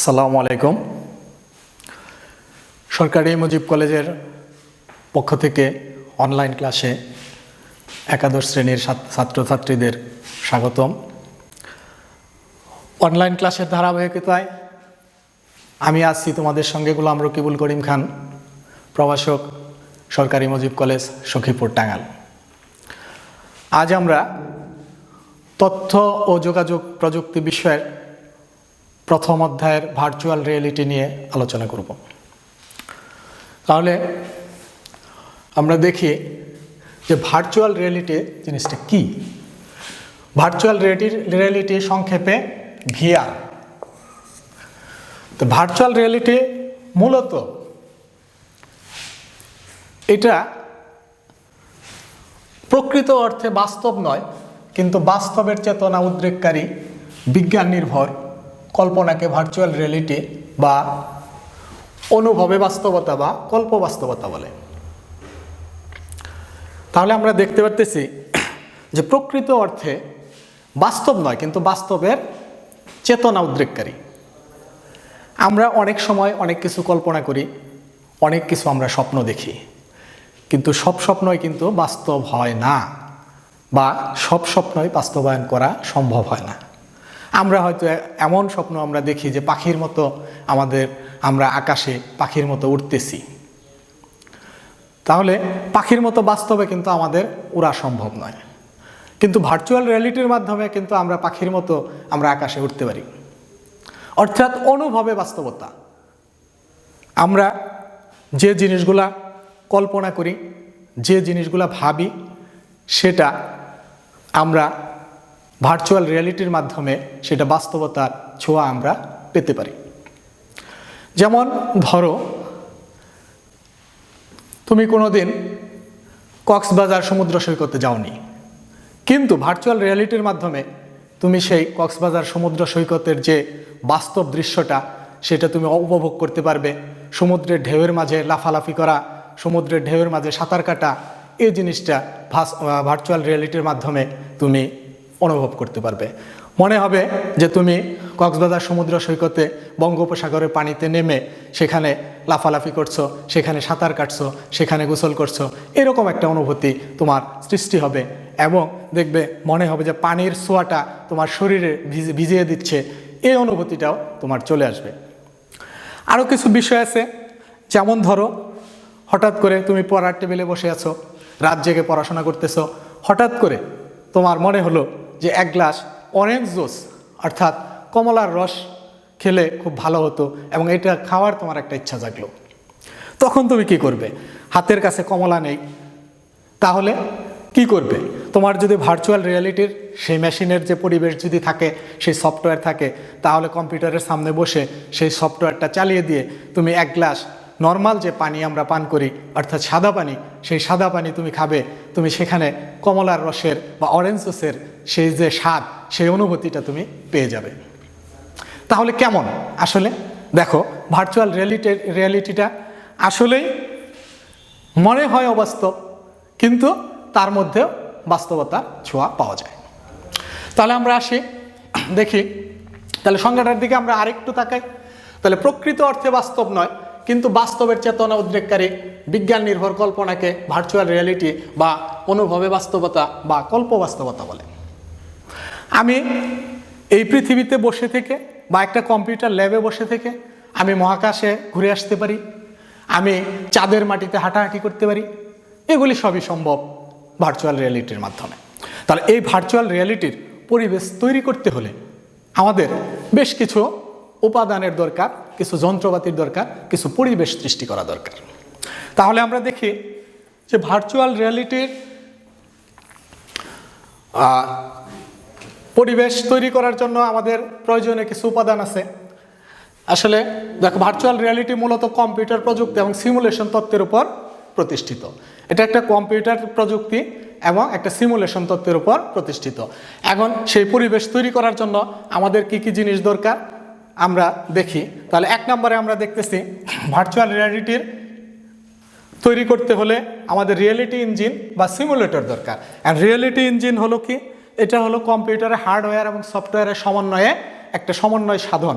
আসসালামু আলাইকুম। সরকারি মুজিব কলেজের পক্ষ থেকে অনলাইন ক্লাসে একাদশ শ্রেণির ছাত্রছাত্রীদের স্বাগতম। অনলাইন ক্লাসের ধারাবাহিকতায় আমি আছি তোমাদের সঙ্গে গোলাম রকিবুল করিম খান, প্রভাষক, সরকারি মুজিব কলেজ, সখীপুর টাঙ্গাল আজ আমরা তথ্য ও যোগাযোগ প্রযুক্তি বিষয়ের প্রথম অধ্যায়ের ভার্চুয়াল রিয়েলিটি নিয়ে আলোচনা করব। তাহলে আমরা দেখি যে ভার্চুয়াল রিয়েলিটি জিনিসটা কি? ভার্চুয়াল রিয়েলিটি সংক্ষেপে ভিআর তো ভার্চুয়াল রিয়েলিটি মূলত এটা প্রকৃত অর্থে বাস্তব নয়, কিন্তু বাস্তবের চেতনা উদ্রেককারী, বিজ্ঞান নির্ভর কল্পনাকে ভার্চুয়াল রিয়েলিটি বা অনুভবে বাস্তবতা বা কল্প বাস্তবতা বলে। তাহলে আমরা দেখতে পারতেছি যে প্রকৃত অর্থে বাস্তব নয়, কিন্তু বাস্তবের চেতনা উদ্রেককারী। আমরা অনেক সময় অনেক কিছু কল্পনা করি, অনেক কিছু আমরা স্বপ্ন দেখি, কিন্তু সব স্বপ্নই কিন্তু বাস্তব হয় না বা সব স্বপ্নই বাস্তবায়ন করা সম্ভব হয় না। আমরা হয়তো এমন স্বপ্ন আমরা দেখি যে পাখির মতো আমাদের, আমরা আকাশে পাখির মতো উঠতেছি তাহলে পাখির মতো বাস্তবে কিন্তু আমাদের উড়া সম্ভব নয়। কিন্তু ভার্চুয়াল রিয়ালিটির মাধ্যমে কিন্তু আমরা পাখির মতো আমরা আকাশে উঠতে পারি। অর্থাৎ অনুভবে বাস্তবতা। আমরা যে জিনিসগুলা কল্পনা করি, যে জিনিসগুলা ভাবি, সেটা আমরা ভার্চুয়াল রিয়ালিটির মাধ্যমে সেটা বাস্তবতার ছোঁয়া আমরা পেতে পারি। যেমন ধরো, তুমি কোনো দিন কক্সবাজার সমুদ্র সৈকতে যাওনি, কিন্তু ভার্চুয়াল রিয়ালিটির মাধ্যমে তুমি সেই কক্সবাজার সমুদ্র সৈকতের যে বাস্তব দৃশ্যটা, সেটা তুমি উপভোগ করতে পারবে। সমুদ্রের ঢেউয়ের মাঝে লাফালাফি করা, সমুদ্রের ঢেউয়ের মাঝে সাঁতার কাটা, এই জিনিসটা ভার্চুয়াল রিয়ালিটির মাধ্যমে তুমি অনুভব করতে পারবে। মনে হবে যে তুমি কক্সবাজার সমুদ্র সৈকতে বঙ্গোপসাগরের পানিতে নেমে সেখানে লাফালাফি করছ, সেখানে সাঁতার কাটছো, সেখানে গোসল করছ, এরকম একটা অনুভূতি তোমার সৃষ্টি হবে এবং দেখবে মনে হবে যে পানির সোয়াটা তোমার শরীরে ভিজ- ভিজিয়ে দিচ্ছে, এই অনুভূতিটাও তোমার চলে আসবে। আরও কিছু বিষয় আছে, যেমন ধরো হঠাৎ করে তুমি পড়ার টেবিলে বসে আছো, রাত জেগে পড়াশোনা করতেছো, হঠাৎ করে তোমার মনে হলো যে এক গ্লাস অরেঞ্জ জুস অর্থাৎ কমলার রস খেলে খুব ভালো হতো এবং এটা খাওয়ার তোমার একটা ইচ্ছা জাগলো। তখন তুমি কি করবে? হাতের কাছে কমলা নেই, তাহলে কি করবে? তোমার যদি ভার্চুয়াল রিয়ালিটির সেই মেশিনের যে পরিবেশ যদি থাকে, সেই সফটওয়্যার থাকে, তাহলে কম্পিউটারের সামনে বসে সেই সফটওয়্যারটা চালিয়ে দিয়ে তুমি এক গ্লাস নর্মাল যে পানি আমরা পান করি, অর্থাৎ সাদা পানি, সেই সাদা পানি তুমি খাবে, তুমি সেখানে কমলার রসের বা অরেঞ্জ জুসের সেই যে স্বাদ, সেই অনুভূতিটা তুমি পেয়ে যাবে। তাহলে কেমন? আসলে দেখো ভার্চুয়াল রিয়ালিটি রিয়ালিটিটা আসলেই মনে হয় অবাস্তব, কিন্তু তার মধ্যেও বাস্তবতার ছোঁয়া পাওয়া যায়। তাহলে আমরা আসি, দেখি। তাহলে সংজ্ঞাটার দিকে আমরা আরেকটু তাকাই। তাহলে প্রকৃত অর্থে বাস্তব নয় কিন্তু বাস্তবের চেতনা উদ্রেককারী বিজ্ঞান নির্ভর কল্পনাকে ভার্চুয়াল রিয়ালিটি বা অনুভবে বাস্তবতা বা কল্প বাস্তবতা বলে। আমি এই পৃথিবীতে বসে থেকে বা একটা কম্পিউটার ল্যাবে বসে থেকে আমি মহাকাশে ঘুরে আসতে পারি, আমি চাঁদের মাটিতে হাঁটাহাঁটি করতে পারি, এগুলি সবই সম্ভব ভার্চুয়াল রিয়ালিটির মাধ্যমে। তাহলে এই ভার্চুয়াল রিয়ালিটির পরিবেশ তৈরি করতে হলে আমাদের বেশ কিছু উপাদানের দরকার, কিছু যন্ত্রপাতির দরকার, কিছু পরিবেশ সৃষ্টি করা দরকার। তাহলে আমরা দেখি যে ভার্চুয়াল রিয়ালিটির পরিবেশ তৈরি করার জন্য আমাদের প্রয়োজনীয় কিছু উপাদান আছে। আসলে দেখো ভার্চুয়াল রিয়ালিটি মূলত কম্পিউটার প্রযুক্তি এবং সিমুলেশন তত্ত্বের উপর প্রতিষ্ঠিত। এটা একটা কম্পিউটার প্রযুক্তি এবং একটা সিমুলেশন তত্ত্বের উপর প্রতিষ্ঠিত। এখন সেই পরিবেশ তৈরি করার জন্য আমাদের কি কি জিনিস দরকার? আমরা দেখি। তাহলে এক নম্বরে আমরা দেখতেছি ভার্চুয়াল রিয়ালিটির তৈরি করতে হলে আমাদের রিয়েলিটি ইঞ্জিন বা সিমুলেটর দরকার। অ্যান্ড রিয়েলিটি ইঞ্জিন হলো কি? এটা হলো কম্পিউটারের হার্ডওয়্যার এবং সফটওয়্যারের সমন্বয়ে একটা সমন্বয় সাধন।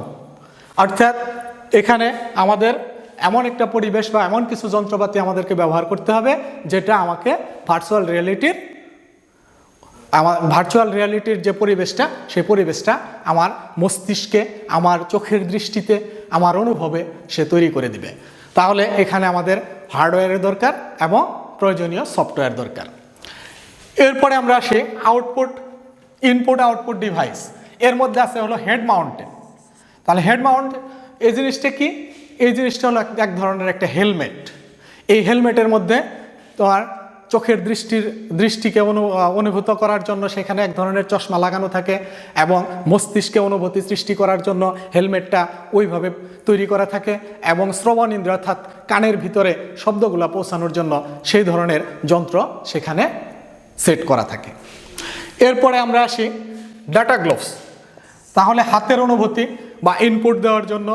অর্থাৎ এখানে আমাদের এমন একটা পরিবেশ বা এমন কিছু যন্ত্রপাতি আমাদেরকে ব্যবহার করতে হবে, যেটা আমাকে ভার্চুয়াল রিয়েলিটির আমার ভার্চুয়াল রিয়ালিটির যে পরিবেশটা, সেই পরিবেশটা আমার মস্তিষ্কে, আমার চোখের দৃষ্টিতে, আমার অনুভবে সে তৈরি করে দিবে। তাহলে এখানে আমাদের হার্ডওয়্যারের দরকার এবং প্রয়োজনীয় সফটওয়্যার দরকার। এরপরে আমরা আসি আউটপুট ইনপুট আউটপুট ডিভাইস এর মধ্যে আছে হলো হেড মাউন্টেন তাহলে হেড মাউন্ট এই জিনিসটা কি? এই জিনিসটা হলো এক- এক ধরনের একটা হেলমেট এই হেলমেটের মধ্যে তোমার চোখের দৃষ্টির দৃষ্টিকে অনু অনুভূত করার জন্য সেখানে এক ধরনের চশমা লাগানো থাকে এবং মস্তিষ্কে অনুভূতি সৃষ্টি করার জন্য হেলমেটটা ওইভাবে তৈরি করা থাকে এবং শ্রবণ ইন্দ্র অর্থাৎ কানের ভিতরে শব্দগুলো পৌঁছানোর জন্য সেই ধরনের যন্ত্র সেখানে সেট করা থাকে। এরপরে আমরা আসি ডাটা গ্লোভস তাহলে হাতের অনুভূতি বা ইনপুট দেওয়ার জন্য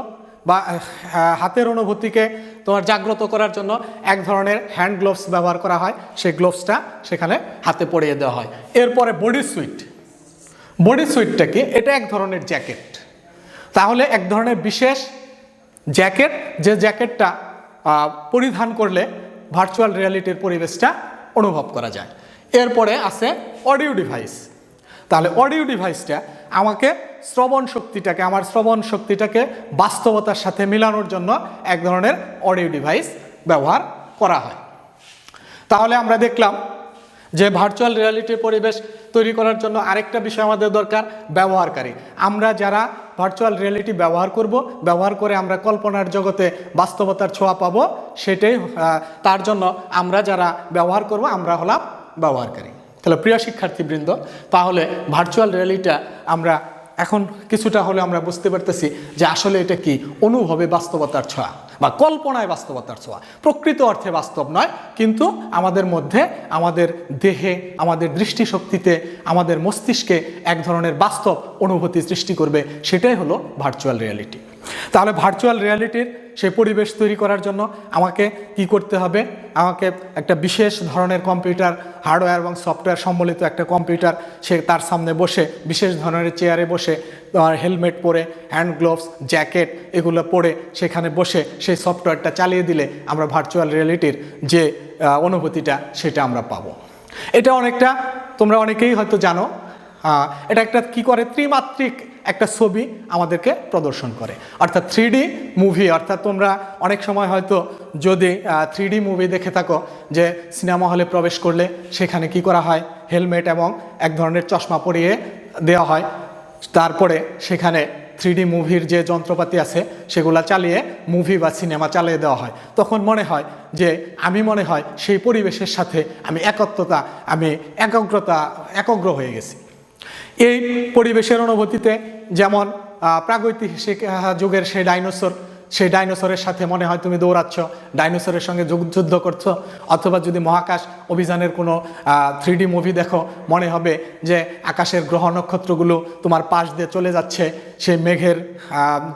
বা হাতের অনুভূতিকে তোমার জাগ্রত করার জন্য এক ধরনের হ্যান্ড গ্লোভস ব্যবহার করা হয়। সেই গ্লোভসটা সেখানে হাতে পরিয়ে দেওয়া হয়। এরপরে বডি সুইট বডি সুইটটা কি? এটা এক ধরনের জ্যাকেট তাহলে এক ধরনের বিশেষ জ্যাকেট যে জ্যাকেটটা পরিধান করলে ভার্চুয়াল রিয়ালিটির পরিবেশটা অনুভব করা যায়। এরপরে আছে অডিও ডিভাইস তাহলে অডিও ডিভাইসটা আমাকে শ্রবণ শক্তিটাকে, আমার শ্রবণ শক্তিটাকে বাস্তবতার সাথে মেলানোর জন্য এক ধরনের অডিও ডিভাইস ব্যবহার করা হয়। তাহলে আমরা দেখলাম যে ভার্চুয়াল রিয়ালিটির পরিবেশ তৈরি করার জন্য আরেকটা বিষয় আমাদের দরকার, ব্যবহারকারী। আমরা যারা ভার্চুয়াল রিয়ালিটি ব্যবহার করব, ব্যবহার করে আমরা কল্পনার জগতে বাস্তবতার ছোঁয়া পাবো, সেটাই তার জন্য আমরা যারা ব্যবহার করব, আমরা হলাম ব্যবহারকারী। তাহলে প্রিয় শিক্ষার্থীবৃন্দ, তাহলে ভার্চুয়াল রিয়ালিটা আমরা এখন কিছুটা হলে আমরা বুঝতে পারতেছি যে আসলে এটা কি অনুভবে বাস্তবতার ছোঁয়া বা কল্পনায় বাস্তবতার ছোঁয়া। প্রকৃত অর্থে বাস্তব নয়, কিন্তু আমাদের মধ্যে, আমাদের দেহে, আমাদের দৃষ্টিশক্তিতে, আমাদের মস্তিষ্কে এক ধরনের বাস্তব অনুভূতি সৃষ্টি করবে, সেটাই হলো ভার্চুয়াল রিয়ালিটি তাহলে ভার্চুয়াল রিয়ালিটির সেই পরিবেশ তৈরি করার জন্য আমাকে কি করতে হবে? আমাকে একটা বিশেষ ধরনের কম্পিউটার, হার্ডওয়্যার এবং সফটওয়্যার সম্বলিত একটা কম্পিউটার সে তার সামনে বসে, বিশেষ ধরনের চেয়ারে বসে হেলমেট পরে, হ্যান্ড গ্লোভস, জ্যাকেট এগুলো পরে সেখানে বসে সেই সফটওয়্যারটা চালিয়ে দিলে আমরা ভার্চুয়াল রিয়ালিটির যে অনুভূতিটা সেটা আমরা পাবো। এটা অনেকটা তোমরা অনেকেই হয়তো জানো এটা একটা কি করে ত্রিমাত্রিক একটা ছবি আমাদেরকে প্রদর্শন করে। অর্থাৎ থ্রি মুভি অর্থাৎ তোমরা অনেক সময় হয়তো যদি থ্রি মুভি দেখে থাকো যে সিনেমা হলে প্রবেশ করলে সেখানে কি করা হয়? হেলমেট এবং এক ধরনের চশমা পরিয়ে দেওয়া হয়। তারপরে সেখানে থ্রি মুভির যে যন্ত্রপাতি আছে, সেগুলা চালিয়ে মুভি বা সিনেমা চালিয়ে দেওয়া হয়। তখন মনে হয় যে, আমি মনে হয় সেই পরিবেশের সাথে আমি একত্রতা, আমি একাগ্রতা, একগ্র হয়ে গেছি। এই পরিবেশের অনুভূতিতে যেমন প্রাগৈতিহাসিক যুগের সেই ডাইনোসর, সেই ডাইনোসরের সাথে মনে হয় তুমি দৌড়াচ্ছ, ডাইনোসরের সঙ্গে যুদ্ধ করছ, অথবা যদি মহাকাশ অভিযানের কোনো থ্রি মুভি দেখো, মনে হবে যে আকাশের গ্রহ নক্ষত্রগুলো তোমার পাশ দিয়ে চলে যাচ্ছে, সেই মেঘের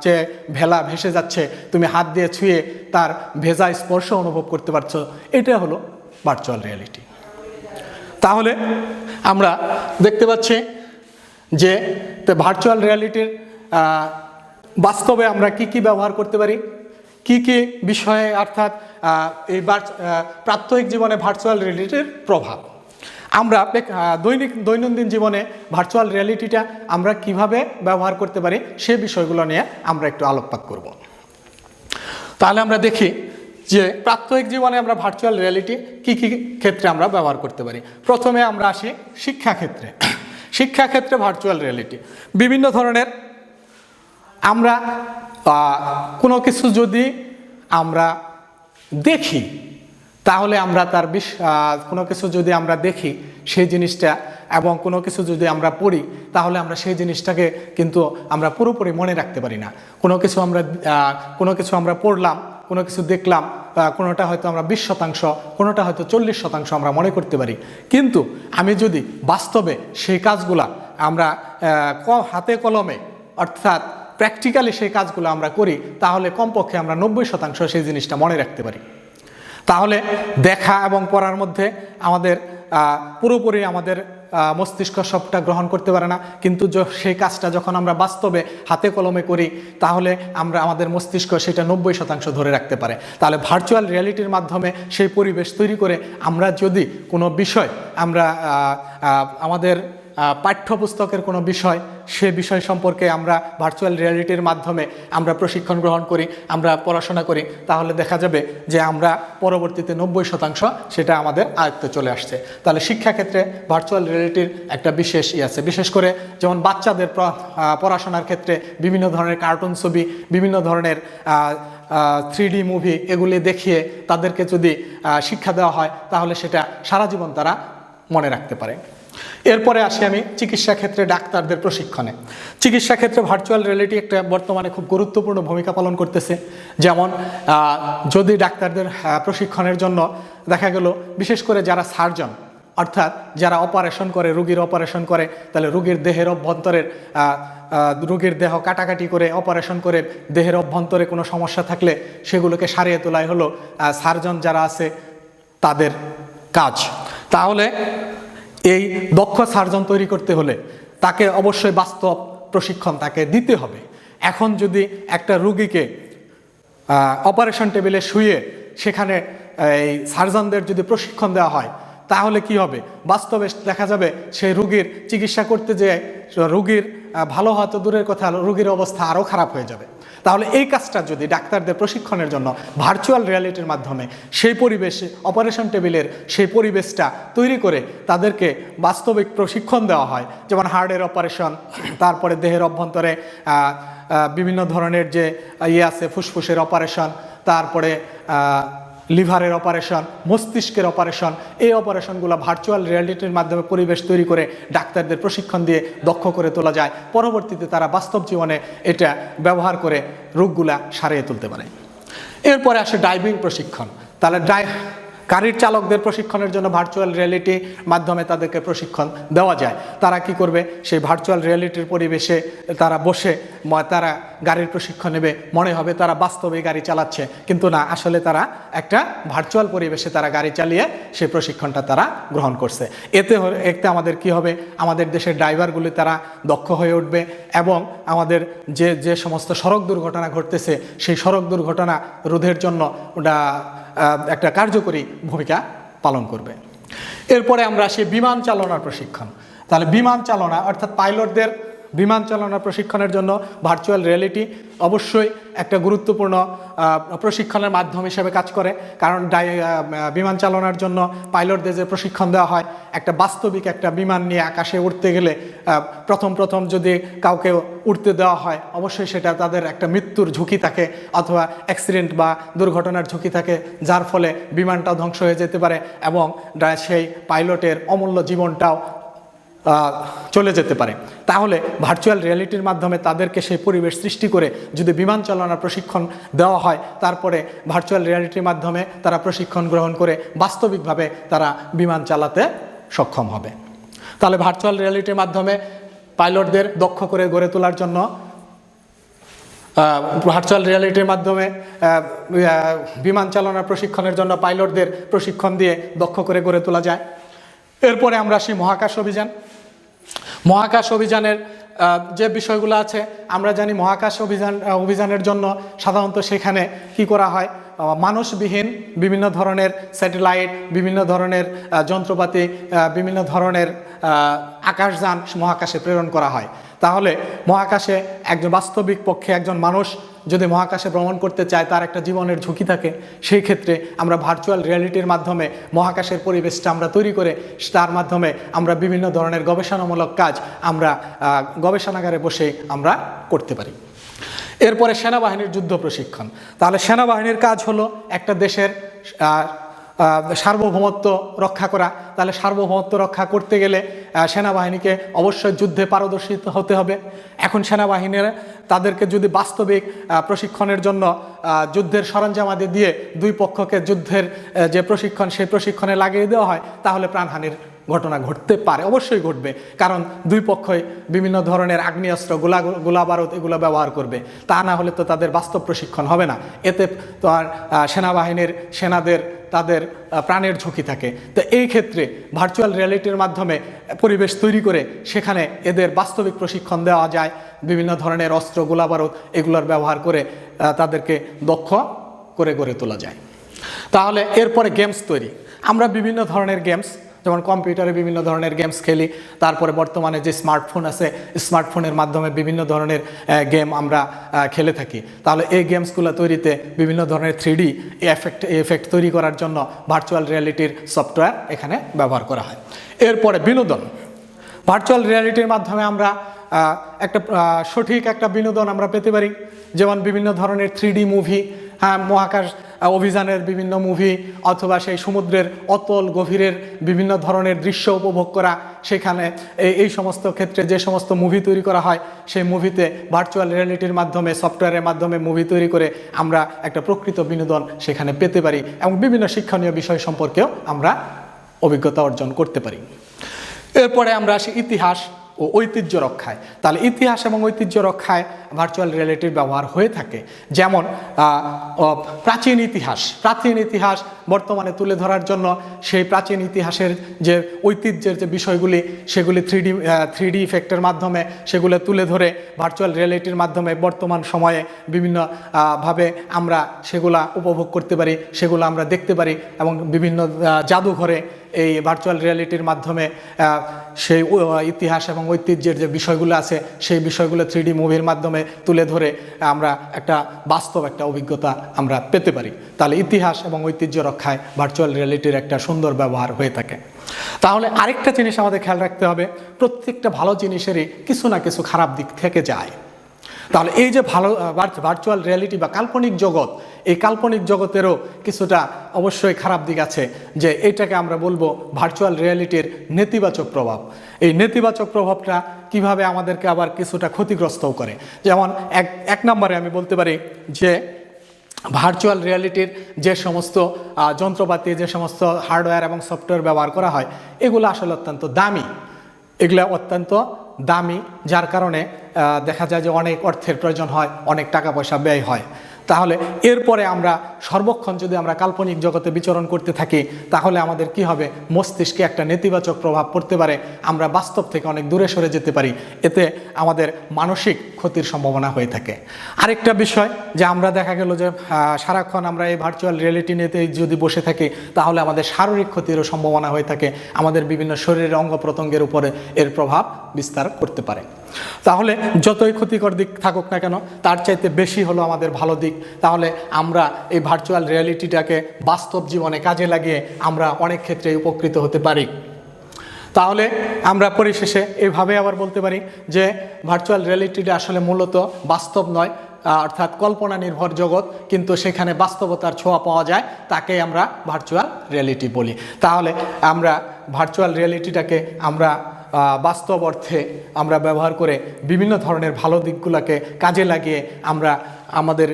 যে ভেলা ভেসে যাচ্ছে, তুমি হাত দিয়ে ছুঁয়ে তার ভেজা স্পর্শ অনুভব করতে পারছ, এটা হলো ভার্চুয়াল রিয়ালিটি তাহলে আমরা দেখতে পাচ্ছি যে ভার্চুয়াল রিয়ালিটির বাস্তবে আমরা কি কি ব্যবহার করতে পারি? কি কি বিষয়ে অর্থাৎ এই প্রাত্যহিক জীবনে ভার্চুয়াল রিয়ালিটির প্রভাব? আমরা দৈনিক, দৈনন্দিন জীবনে ভার্চুয়াল রিয়ালিটিটা আমরা কীভাবে ব্যবহার করতে পারি, সে বিষয়গুলো নিয়ে আমরা একটু আলোকপাত করব। তাহলে আমরা দেখি যে, প্রাত্যহিক জীবনে আমরা ভার্চুয়াল রিয়ালিটি কি কি ক্ষেত্রে আমরা ব্যবহার করতে পারি? প্রথমে আমরা আসি শিক্ষাক্ষেত্রে। শিক্ষাক্ষেত্রে ভার্চুয়াল রিয়ালিটি বিভিন্ন ধরনের আমরা কোনো কিছু যদি আমরা দেখি, তাহলে আমরা তার বিশ কোনো কিছু যদি আমরা দেখি সেই জিনিসটা এবং কোনো কিছু যদি আমরা পড়ি, তাহলে আমরা সেই জিনিসটাকে কিন্তু আমরা পুরোপুরি মনে রাখতে পারি না। কোনো কিছু আমরা কোনো কিছু আমরা পড়লাম কোনো কিছু দেখলাম কোনোটা হয়তো আমরা বিশ শতাংশ, কোনোটা হয়তো চল্লিশ শতাংশ আমরা মনে করতে পারি। কিন্তু আমি যদি বাস্তবে সেই কাজগুলা আমরা ক- হাতে কলমে, অর্থাৎ প্র্যাকটিক্যালি সেই কাজগুলো আমরা করি, তাহলে কমপক্ষে আমরা নব্বই শতাংশ সেই জিনিসটা মনে রাখতে পারি। তাহলে দেখা এবং পড়ার মধ্যে আমাদের পুরোপুরি আমাদের মস্তিষ্ক সবটা গ্রহণ করতে পারে না। কিন্তু সেই কাজটা যখন আমরা বাস্তবে হাতে কলমে করি, তাহলে আমরা আমাদের মস্তিষ্ক সেটা নব্বই শতাংশ ধরে রাখতে পারে। তাহলে ভার্চুয়াল রিয়ালিটির মাধ্যমে সেই পরিবেশ তৈরি করে আমরা যদি কোনো বিষয় আমরা আমাদের পাঠ্যপুস্তকের কোনো বিষয়, সে বিষয় সম্পর্কে আমরা ভার্চুয়াল রিয়ালিটির মাধ্যমে আমরা প্রশিক্ষণ গ্রহণ করি, আমরা পড়াশোনা করি, তাহলে দেখা যাবে যে আমরা পরবর্তীতে নব্বই শতাংশ সেটা আমাদের আয়ত্তে চলে আসছে। তাহলে শিক্ষাক্ষেত্রে ভার্চুয়াল রিয়ালিটির একটা বিশেষ ই আছে। বিশেষ করে যেমন বাচ্চাদের পড়াশোনার ক্ষেত্রে বিভিন্ন ধরনের কার্টুন ছবি, বিভিন্ন ধরনের থ্রি মুভি এগুলি দেখিয়ে তাদেরকে যদি শিক্ষা দেওয়া হয়, তাহলে সেটা সারা জীবন তারা মনে রাখতে পারে। এরপরে আসি আমি চিকিৎসা ক্ষেত্রে ডাক্তারদের প্রশিক্ষণে। চিকিৎসা ক্ষেত্রে ভার্চুয়াল রিয়েলিটি একটা বর্তমানে খুব গুরুত্বপূর্ণ ভূমিকা পালন করতেছে। যেমন যদি ডাক্তারদের প্রশিক্ষণের জন্য দেখা গেল, বিশেষ করে যারা সার্জন অর্থাৎ যারা অপারেশন করে, রুগীর অপারেশন করে, তাহলে রুগীর দেহের অভ্যন্তরের রুগীর দেহ কাটাকাটি করে অপারেশন করে, দেহের অভ্যন্তরে কোনো সমস্যা থাকলে সেগুলোকে সারিয়ে তোলাই হলো সার্জন যারা আছে, তাদের কাজ। তাহলে এই দক্ষ সার্জন তৈরি করতে হলে তাকে অবশ্যই বাস্তব প্রশিক্ষণ তাকে দিতে হবে। এখন যদি একটা রুগীকে অপারেশন টেবিলে শুয়ে সেখানে, এই সার্জনদের যদি প্রশিক্ষণ দেওয়া হয় তাহলে কি হবে? বাস্তবে দেখা যাবে সেই রুগীর চিকিৎসা করতে যেয়ে রুগীর ভালো হয়তো দূরের কথা, রুগীর অবস্থা আরও খারাপ হয়ে যাবে। তাহলে এই কাজটা যদি ডাক্তারদের প্রশিক্ষণের জন্য ভার্চুয়াল রিয়ালিটির মাধ্যমে সেই পরিবেশে অপারেশন টেবিলের সেই পরিবেশটা তৈরি করে তাদেরকে বাস্তবিক প্রশিক্ষণ দেওয়া হয়, যেমন হার্টের অপারেশন তারপরে দেহের অভ্যন্তরে বিভিন্ন ধরনের যে ইয়ে আছে, ফুসফুসের অপারেশন তারপরে লিভারের অপারেশন মস্তিষ্কের অপারেশন এই অপারেশনগুলো ভার্চুয়াল রিয়ালিটির মাধ্যমে পরিবেশ তৈরি করে ডাক্তারদের প্রশিক্ষণ দিয়ে দক্ষ করে তোলা যায়। পরবর্তীতে তারা বাস্তব জীবনে এটা ব্যবহার করে রোগগুলা সারিয়ে তুলতে পারে। এরপরে আসে ড্রাইভিং প্রশিক্ষণ। তাহলে ড্রাই গাড়ির চালকদের প্রশিক্ষণের জন্য ভার্চুয়াল রিয়েলিটি মাধ্যমে তাদেরকে প্রশিক্ষণ দেওয়া যায়। তারা কি করবে? সেই ভার্চুয়াল রিয়েলিটির পরিবেশে তারা বসে তারা গাড়ির প্রশিক্ষণ নেবে, মনে হবে তারা বাস্তবে গাড়ি চালাচ্ছে। কিন্তু না, আসলে তারা একটা ভার্চুয়াল পরিবেশে তারা গাড়ি চালিয়ে সেই প্রশিক্ষণটা তারা গ্রহণ করছে। এতে এতে আমাদের কি হবে? আমাদের দেশের ড্রাইভারগুলি তারা দক্ষ হয়ে উঠবে এবং আমাদের যে যে সমস্ত সড়ক দুর্ঘটনা ঘটতেছে, সেই সড়ক দুর্ঘটনা রোধের জন্য ওটা একটা কার্যকরী ভূমিকা পালন করবে। এরপরে আমরা আসি বিমান চালনার প্রশিক্ষণ। তাহলে বিমান চালনা অর্থাৎ পাইলটদের বিমান চালনা প্রশিক্ষণের জন্য ভার্চুয়াল রিয়েলিটি অবশ্যই একটা গুরুত্বপূর্ণ প্রশিক্ষণের মাধ্যম হিসেবে কাজ করে। কারণ বিমান চালনার জন্য পাইলটদের যে প্রশিক্ষণ দেওয়া হয়, একটা বাস্তবিক একটা বিমান নিয়ে আকাশে উঠতে গেলে প্রথম প্রথম যদি কাউকে উঠতে দেওয়া হয়, অবশ্যই সেটা তাদের একটা মৃত্যুর ঝুঁকি থাকে অথবা অ্যাক্সিডেন্ট বা দুর্ঘটনার ঝুঁকি থাকে, যার ফলে বিমানটা ধ্বংস হয়ে যেতে পারে এবং সেই পাইলটের অমূল্য জীবনটাও চলে যেতে পারে। তাহলে ভার্চুয়াল রিয়ালিটির মাধ্যমে তাদেরকে সেই পরিবেশ সৃষ্টি করে যদি বিমান চালনার প্রশিক্ষণ দেওয়া হয়, তারপরে ভার্চুয়াল রিয়ালিটির মাধ্যমে তারা প্রশিক্ষণ গ্রহণ করে বাস্তবিকভাবে তারা বিমান চালাতে সক্ষম হবে। তাহলে ভার্চুয়াল রিয়ালিটির মাধ্যমে পাইলটদের দক্ষ করে গড়ে তোলার জন্য ভার্চুয়াল রিয়ালিটির মাধ্যমে বিমান চালনার প্রশিক্ষণের জন্য পাইলটদের প্রশিক্ষণ দিয়ে দক্ষ করে গড়ে তোলা যায়। এরপরে আমরা আসি মহাকাশ অভিযান। মহাকাশ অভিযানের যে বিষয়গুলো আছে, আমরা জানি মহাকাশ অভিযান অভিযানের জন্য সাধারণত সেখানে কি করা হয়? মানুষবিহীন বিভিন্ন ধরনের স্যাটেলাইট, বিভিন্ন ধরনের যন্ত্রপাতি বিভিন্ন ধরনের আকাশযান মহাকাশে প্রেরণ করা হয়। তাহলে মহাকাশে একজন বাস্তবিক পক্ষে একজন মানুষ যদি মহাকাশে ভ্রমণ করতে চায়, তার একটা জীবনের ঝুঁকি থাকে, সেই ক্ষেত্রে আমরা ভার্চুয়াল রিয়ালিটির মাধ্যমে মহাকাশের পরিবেশটা আমরা তৈরি করে, তার মাধ্যমে আমরা বিভিন্ন ধরনের গবেষণামূলক কাজ আমরা গবেষণাগারে বসে আমরা করতে পারি। এরপরে সেনাবাহিনীর যুদ্ধ প্রশিক্ষণ। তাহলে সেনাবাহিনীর কাজ হলো একটা দেশের সার্বভৌমত্ব রক্ষা করা। তাহলে সার্বভৌমত্ব রক্ষা করতে গেলে সেনাবাহিনীকে অবশ্যই যুদ্ধে পারদর্শী হতে হবে। এখন সেনাবাহিনীর, তাদেরকে যদি বাস্তবিক প্রশিক্ষণের জন্য যুদ্ধের সরঞ্জামাদি দিয়ে দুই পক্ষকে যুদ্ধের যে প্রশিক্ষণ, সেই প্রশিক্ষণে লাগিয়ে দেওয়া হয়, তাহলে প্রাণহানির ঘটনা ঘটতে পারে, অবশ্যই ঘটবে। কারণ দুই পক্ষই বিভিন্ন ধরনের আগ্নেয়াস্ত্র গোলা গোলা বারুদ এগুলো ব্যবহার করবে। তা না হলে তো তাদের বাস্তব প্রশিক্ষণ হবে না। এতে তো আর সেনাবাহিনীর সেনাদের, তাদের প্রাণের ঝুঁকি থাকে। তো এই ক্ষেত্রে ভার্চুয়াল রিয়ালিটির মাধ্যমে পরিবেশ তৈরি করে সেখানে এদের বাস্তবিক প্রশিক্ষণ দেওয়া যায়। বিভিন্ন ধরনের অস্ত্র, গোলাবারুদ এগুলোর ব্যবহার করে তাদেরকে দক্ষ করে গড়ে তোলা যায়। তাহলে এরপরে গেমস তৈরি। আমরা বিভিন্ন ধরনের গেমস যেমন কম্পিউটারে বিভিন্ন ধরনের গেমস খেলি, তারপরে বর্তমানে যে স্মার্টফোন আছে স্মার্টফোনের মাধ্যমে বিভিন্ন ধরনের গেম আমরা খেলে থাকি। তাহলে এই গেমসগুলো তৈরিতে বিভিন্ন ধরনের থ্রি ডি এফেক্ট এফেক্ট তৈরি করার জন্য ভার্চুয়াল রিয়ালিটির সফটওয়্যার এখানে ব্যবহার করা হয়। এরপরে বিনোদন। ভার্চুয়াল রিয়ালিটির মাধ্যমে আমরা একটা সঠিক একটা বিনোদন আমরা পেতে পারি। যেমন বিভিন্ন ধরনের থ্রি ডি মুভি হ্যাঁ মহাকাশ অভিযানের বিভিন্ন মুভি অথবা সেই সমুদ্রের অতল গভীরের বিভিন্ন ধরনের দৃশ্য উপভোগ করা, সেখানে এই সমস্ত ক্ষেত্রে যে সমস্ত মুভি তৈরি করা হয়, সেই মুভিতে ভার্চুয়াল রিয়ালিটির মাধ্যমে সফটওয়্যারের মাধ্যমে মুভি তৈরি করে আমরা একটা প্রকৃত বিনোদন সেখানে পেতে পারি এবং বিভিন্ন শিক্ষণীয় বিষয় সম্পর্কেও আমরা অভিজ্ঞতা অর্জন করতে পারি। এরপরে আমরা আসি ইতিহাস। ও ঐতিহ্য রক্ষায়। তাহলে ইতিহাস এবং ঐতিহ্য রক্ষায় ভার্চুয়াল রিয়েলিটির ব্যবহার হয়ে থাকে। যেমন প্রাচীন ইতিহাস। প্রাচীন ইতিহাস বর্তমানে তুলে ধরার জন্য সেই প্রাচীন ইতিহাসের যে ঐতিহ্যের যে বিষয়গুলি, সেগুলি থ্রি ডি থ্রি ডি ইফেক্টের মাধ্যমে সেগুলো তুলে ধরে ভার্চুয়াল রিয়েলিটির মাধ্যমে বর্তমান সময়ে বিভিন্ন ভাবে আমরা সেগুলা উপভোগ করতে পারি, সেগুলো আমরা দেখতে পারি এবং বিভিন্ন জাদুঘরে এই ভার্চুয়াল রিয়ালিটির মাধ্যমে সেই ইতিহাস এবং ঐতিহ্যের যে বিষয়গুলো আছে, সেই বিষয়গুলো থ্রি মুভির মাধ্যমে তুলে ধরে আমরা একটা বাস্তব একটা অভিজ্ঞতা আমরা পেতে পারি। তাহলে ইতিহাস এবং ঐতিহ্য রক্ষায় ভার্চুয়াল রিয়ালিটির একটা সুন্দর ব্যবহার হয়ে থাকে। তাহলে আরেকটা জিনিস আমাদের খেয়াল রাখতে হবে, প্রত্যেকটা ভালো জিনিসেরই কিছু না কিছু খারাপ দিক থেকে যায়। তাহলে এই যে ভালো ভার্চুয়াল রিয়ালিটি বা কাল্পনিক জগৎ, এই কাল্পনিক জগতেরও কিছুটা অবশ্যই খারাপ দিক আছে যে এটাকে আমরা বলব ভার্চুয়াল রিয়ালিটির নেতিবাচক প্রভাব। এই নেতিবাচক প্রভাবটা কীভাবে আমাদেরকে আবার কিছুটা ক্ষতিগ্রস্তও করে। যেমন এক এক নম্বরে আমি বলতে পারি যে ভার্চুয়াল রিয়ালিটির যে সমস্ত যন্ত্রপাতি, যে সমস্ত হার্ডওয়্যার এবং সফটওয়্যার ব্যবহার করা হয়, এগুলো আসলে অত্যন্ত দামি। এগুলো অত্যন্ত দামি, যার কারণে দেখা যায় যে অনেক অর্থের প্রয়োজন হয়, অনেক টাকা পয়সা ব্যয় হয়। তাহলে এরপরে আমরা সর্বক্ষণ যদি আমরা কাল্পনিক জগতে বিচরণ করতে থাকি, তাহলে আমাদের কি হবে? মস্তিষ্কে একটা নেতিবাচক প্রভাব পড়তে পারে। আমরা বাস্তব থেকে অনেক দূরে সরে যেতে পারি। এতে আমাদের মানসিক ক্ষতির সম্ভাবনা হয়ে থাকে। আরেকটা বিষয় যে আমরা দেখা গেল যে সারাক্ষণ আমরা এই ভার্চুয়াল রিয়েলিটি নিতে যদি বসে থাকি, তাহলে আমাদের শারীরিক ক্ষতিরও সম্ভাবনা হয়ে থাকে। আমাদের বিভিন্ন শরীরের অঙ্গ প্রত্যঙ্গের উপরে এর প্রভাব বিস্তার করতে পারে। তাহলে যতই ক্ষতিকর দিক থাকুক না কেন, তার চাইতে বেশি হলো আমাদের ভালো দিক। তাহলে আমরা এই ভার্চুয়াল রিয়ালিটিটাকে বাস্তব জীবনে কাজে লাগিয়ে আমরা অনেক ক্ষেত্রে উপকৃত হতে পারি। তাহলে আমরা পরিশেষে এভাবে আবার বলতে পারি যে ভার্চুয়াল রিয়ালিটিটা আসলে মূলত বাস্তব নয় অর্থাৎ কল্পনা নির্ভর জগৎ, কিন্তু সেখানে বাস্তবতার ছোঁয়া পাওয়া যায়, তাকে আমরা ভার্চুয়াল রিয়ালিটি বলি। তাহলে আমরা ভার্চুয়াল রিয়ালিটিটাকে আমরা বাস্তব অর্থে আমরা ব্যবহার করে বিভিন্ন ধরনের ভালো দিকগুলোকে কাজে লাগিয়ে আমরা আমাদের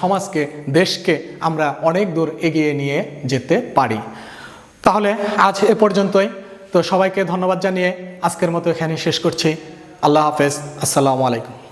সমাজকে, দেশকে আমরা অনেক দূর এগিয়ে নিয়ে যেতে পারি। তাহলে আজ এ পর্যন্তই। তো সবাইকে ধন্যবাদ জানিয়ে আজকের মতো এখানে শেষ করছি। আল্লাহ হাফেজ। আসসালামু আলাইকুম।